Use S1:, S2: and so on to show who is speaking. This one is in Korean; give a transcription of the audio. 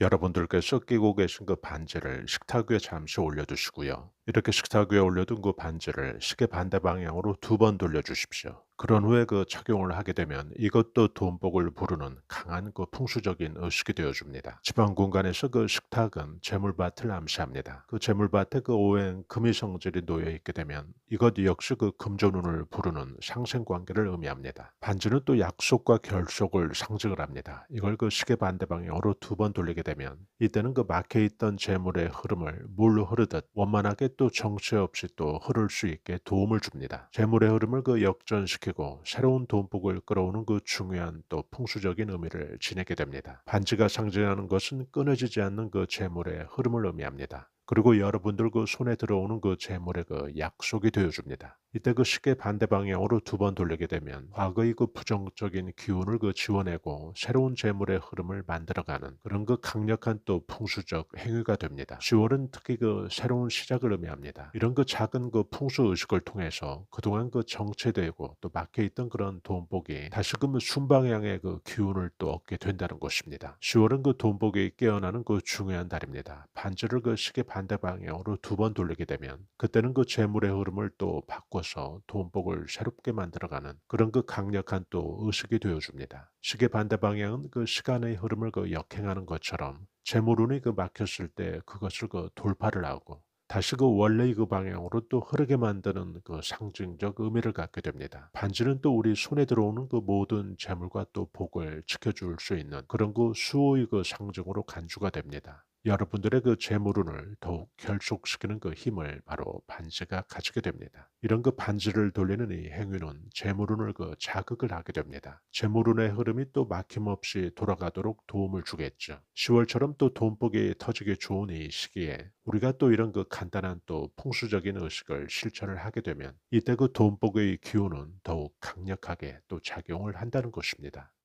S1: 여러분들께서 끼고 계신 그 반지를 식탁 위에 잠시 올려두시고요. 이렇게 식탁 위에 올려둔 그 반지를 시계 반대 방향으로 두 번 돌려주십시오. 그런 후에 그 착용을 하게 되면 이것도 돈복을 부르는 강한 그 풍수적인 의식이 되어줍니다. 지방 공간에서 그 식탁은 재물밭을 암시합니다. 그 재물밭에 그 오행 금이 성질이 놓여 있게 되면 이것 역시 그 금전운을 부르는 상생 관계를 의미합니다. 반지는 또 약속과 결속을 상징을 합니다. 이걸 그 시계 반대 방향으로 두 번 돌리게 되면 이때는 그 막혀 있던 재물의 흐름을 물로 흐르듯 원만하게 또 정체 없이 또 흐를 수 있게 도움을 줍니다. 재물의 흐름을 그 역전시키 고 새로운 돈복을 끌어오는 그 중요한 또 풍수적인 의미를 지니게 됩니다. 반지가 상징하는 것은 끊어지지 않는 그 재물의 흐름을 의미합니다. 그리고 여러분들 그 손에 들어오는 그 재물의 그 약속이 되어줍니다. 이때 그 시계 반대 방향으로 두 번 돌리게 되면 과거의 그 부정적인 기운을 그 지워내고 새로운 재물의 흐름을 만들어가는 그런 그 강력한 또 풍수적 행위가 됩니다. 10월은 특히 그 새로운 시작을 의미합니다. 이런 그 작은 그 풍수 의식을 통해서 그동안 그 정체되고 또 막혀있던 그런 돈복이 다시금 순방향의 그 기운을 또 얻게 된다는 것입니다. 10월은 그 돈복이 깨어나는 그 중요한 달입니다. 반지를 그 시계 반대 방향으로 두 번 돌리게 되면 그때는 그 재물의 흐름을 또 바꿔 서 돈복을 새롭게 만들어가는 그런 그 강력한 또 의식이 되어줍니다. 시계 반대 방향은 그 시간의 흐름을 그 역행하는 것처럼 재물운이 그 막혔을 때 그것을 그 돌파를 하고 다시 그 원래의 그 방향으로 또 흐르게 만드는 그 상징적 의미를 갖게 됩니다. 반지는 또 우리 손에 들어오는 그 모든 재물과 또 복을 지켜줄 수 있는 그런 그 수호의 그 상징으로 간주가 됩니다. 여러분들의 그 재물운을 더욱 결속시키는 그 힘을 바로 반지가 가지게 됩니다. 이런 그 반지를 돌리는 이 행위는 재물운을 그 자극을 하게 됩니다. 재물운의 흐름이 또 막힘없이 돌아가도록 도움을 주겠죠. 10월처럼 또 돈복이 터지기 좋은 이 시기에 우리가 또 이런 그 간단한 또 풍수적인 의식을 실천을 하게 되면 이때 그 돈복의 기운은 더욱 강력하게 또 작용을 한다는 것입니다.